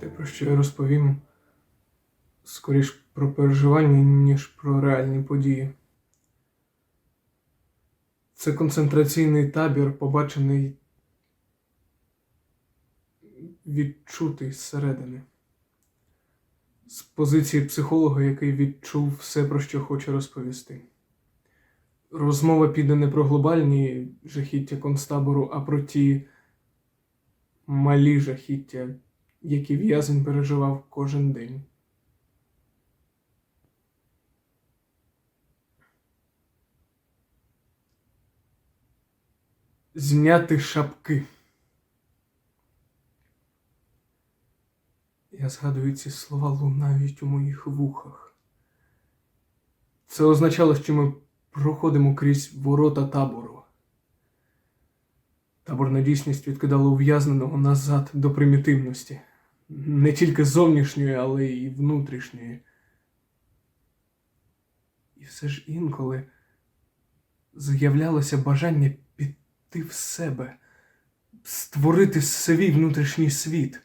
Те, про що я розповім, скоріш про переживання, ніж про реальні події. Це концентраційний табір, побачений, відчутий зсередини. З позиції психолога, який відчув все, про що хоче розповісти. Розмова піде не про глобальні жахіття концтабору, а про ті малі жахіття, які в'язень переживав кожен день. Зняти шапки. Я згадую ці слова лунають у моїх вухах. Це означало, що ми проходимо крізь ворота табору. Таборна дійсність відкидала ув'язненого назад до примітивності, не тільки зовнішньої, але й внутрішньої. І все ж інколи з'являлося бажання піти в себе, створити свій внутрішній світ.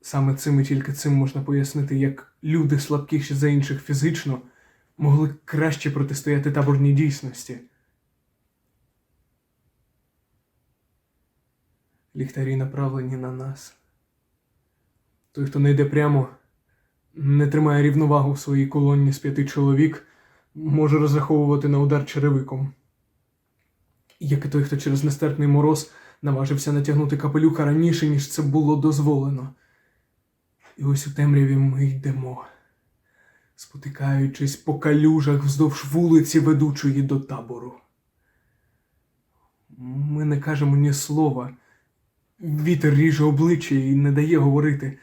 Саме цим і тільки цим можна пояснити, як люди, слабкіші за інших фізично, могли краще протистояти таборній дійсності. Ліхтарі направлені на нас. Той, хто не йде прямо, не тримає рівновагу в своїй колонні з п'яти чоловік, може розраховувати на удар черевиком. Як і той, хто через нестерпний мороз наважився натягнути капелюха раніше, ніж це було дозволено. І ось у темряві ми йдемо, спотикаючись по калюжах вздовж вулиці, ведучої до табору. Ми не кажемо ні слова. Вітер ріже обличчя і не дає говорити.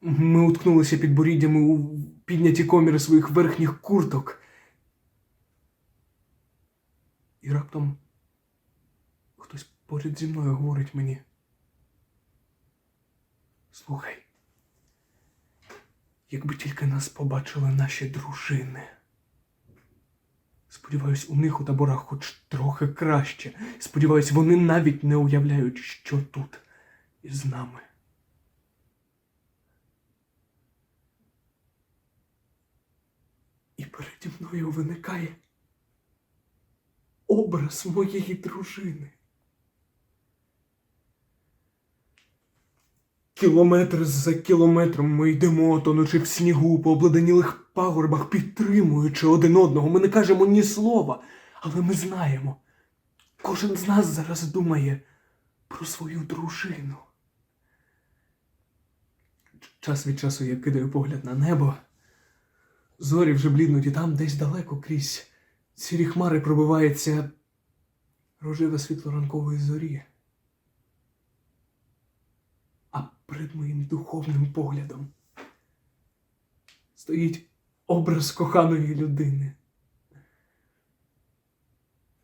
Ми уткнулися під боріддями у підняті коміри своїх верхніх курток. І раптом хтось поряд зі мною говорить мені. Слухай. Якби тільки нас побачили наші дружини. Сподіваюсь, у них у таборах хоч трохи краще. Сподіваюсь, вони навіть не уявляють, що тут із нами. І переді мною виникає образ моєї дружини. Кілометр за кілометром ми йдемо, тонучи в снігу, по обладенілих пагорбах, підтримуючи один одного. Ми не кажемо ні слова, але ми знаємо. Кожен з нас зараз думає про свою дружину. Час від часу я кидаю погляд на небо. Зорі вже бліднуть, і там десь далеко крізь сірі хмари пробивається рожеве світло ранкової зорі. А перед моїм духовним поглядом стоїть образ коханої людини.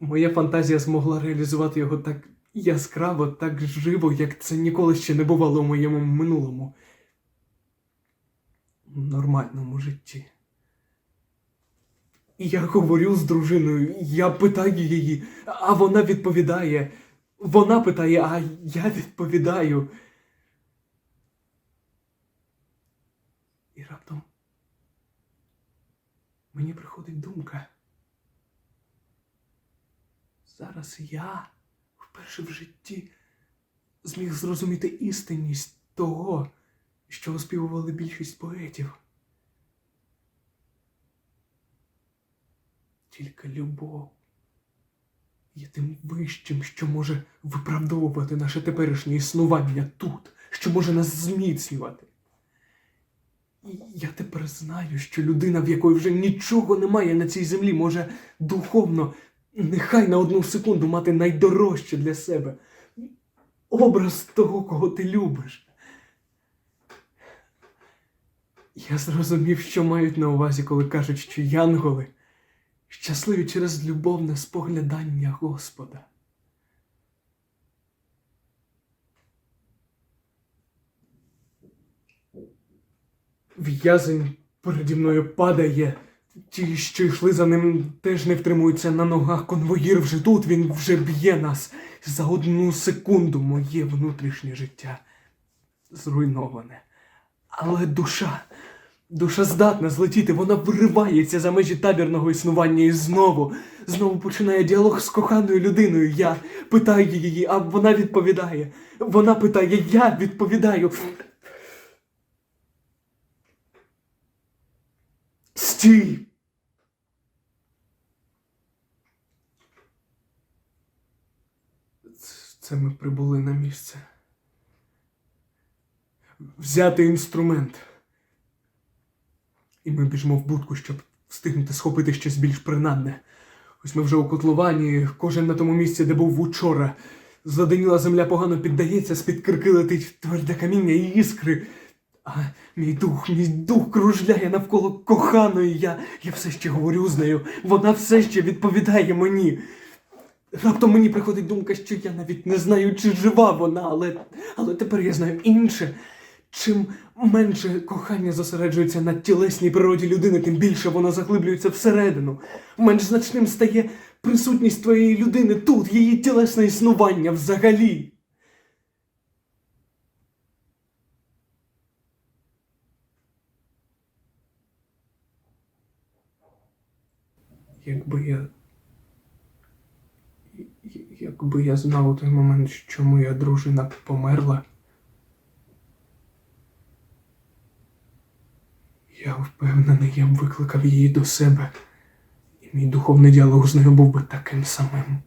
Моя фантазія змогла реалізувати його так яскраво, так живо, як це ніколи ще не бувало у моєму минулому нормальному житті. І я говорю з дружиною, я питаю її, а вона відповідає. Вона питає, а я відповідаю. І раптом мені приходить думка. Зараз я вперше в житті зміг зрозуміти істинність того, що оспівували більшість поетів. Тільки любов є тим вищим, що може виправдовувати наше теперішнє існування тут, що може нас зміцнювати. І я тепер знаю, що людина, в якої вже нічого немає на цій землі, може духовно, нехай на одну секунду мати найдорожче для себе образ того, кого ти любиш. Я зрозумів, що мають на увазі, коли кажуть, що янголи щасливі через любовне споглядання Господа. В'язень переді мною падає. Ті, що йшли за ним, теж не втримуються на ногах. Конвоїр вже тут, він вже б'є нас за одну секунду моє внутрішнє життя. зруйноване. Але душа, душа здатна злетіти, вона виривається за межі табірного існування і знову, знову починає діалог з коханою людиною. Я питаю її, а вона відповідає. Вона питає, я відповідаю. Стій! Це ми прибули на місце. Взяти інструмент. І ми біжимо в будку, щоб встигнути схопити щось більш принадне. Ось ми вже у котловані, кожен на тому місці, де був учора. Заденіла земля погано піддається, з-під кирки летить тверде каміння і іскри. А мій дух, мій дух кружляє навколо коханої. Я, я все ще говорю з нею. Вона все ще відповідає мені. Раптом мені приходить думка, що я навіть не знаю, чи жива вона, але, але тепер я знаю інше. Чим менше кохання зосереджується на тілесній природі людини, тим більше воно заглиблюється всередину. Менш значним стає присутність твоєї людини тут, її тілесне існування взагалі. Якби я. Якби я знав у той момент, що моя дружина померла. Я впевнений, я б викликав її до себе, і мій духовний діалог з нею був би таким самим.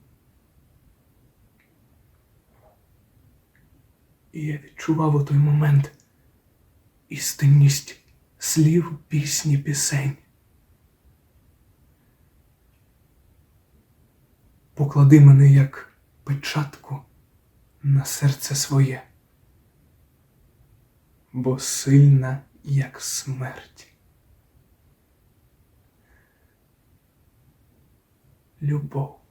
І я відчував у той момент істинність слів пісні пісень. Поклади мене як печатку на серце своє, бо сильна, як смерть. Любов.